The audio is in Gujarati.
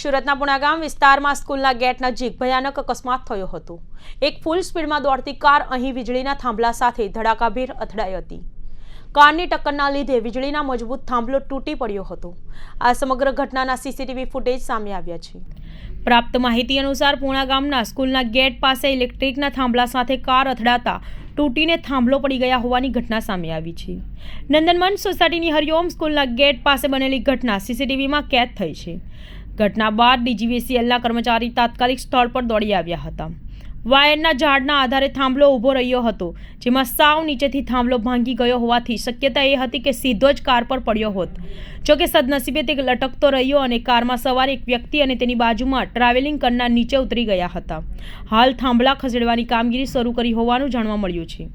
સુરતના પુણાગામ વિસ્તારમાં સ્કૂલના ગેટ નજીક ભયાનક અકસ્માત થયો હતો. એક ફૂલ સ્પીડમાં દોડતી કાર અહીં વીજળીના થાંભલા સાથે ધડાકાભેર અથડાઈ હતી. કારની ટક્કરના લીધે વીજળીના મજબૂત થાંભલો તૂટી પડ્યો હતો. આ સમગ્ર ઘટનાના સીસીટીવી ફૂટેજ સામે આવ્યા છે. પ્રાપ્ત માહિતી અનુસાર પૂણા ગામના સ્કૂલના ગેટ પાસે ઇલેક્ટ્રિકના થાંભલા સાથે કાર અથડાતા તૂટીને થાંભલો પડી ગયા હોવાની ઘટના સામે આવી છે. નંદનવન સોસાયટીની હરિઓમ સ્કૂલના ગેટ પાસે બનેલી ઘટના સીસીટીવીમાં કેદ થઈ છે. ઘટના બાદ ડીજીવીસીએલના કર્મચારી તાત્કાલિક સ્થળ પર દોડી આવ્યા હતા. વાયરના ઝાડના આધારે થાંભલો ઊભો રહ્યો હતો, જેમાં સાવ નીચેથી થાંભલો ભાંગી ગયો હોવાથી શક્યતા એ હતી કે સીધો જ કાર પર પડ્યો હોત. જો કે સદનસીબે તે લટકતો રહ્યો અને કારમાં સવાર એક વ્યક્તિ અને તેની બાજુમાં ટ્રાવેલિંગ કરનાર નીચે ઉતરી ગયા હતા. હાલ થાંભલા ખસેડવાની કામગીરી શરૂ કરી હોવાનું જાણવા મળ્યું છે.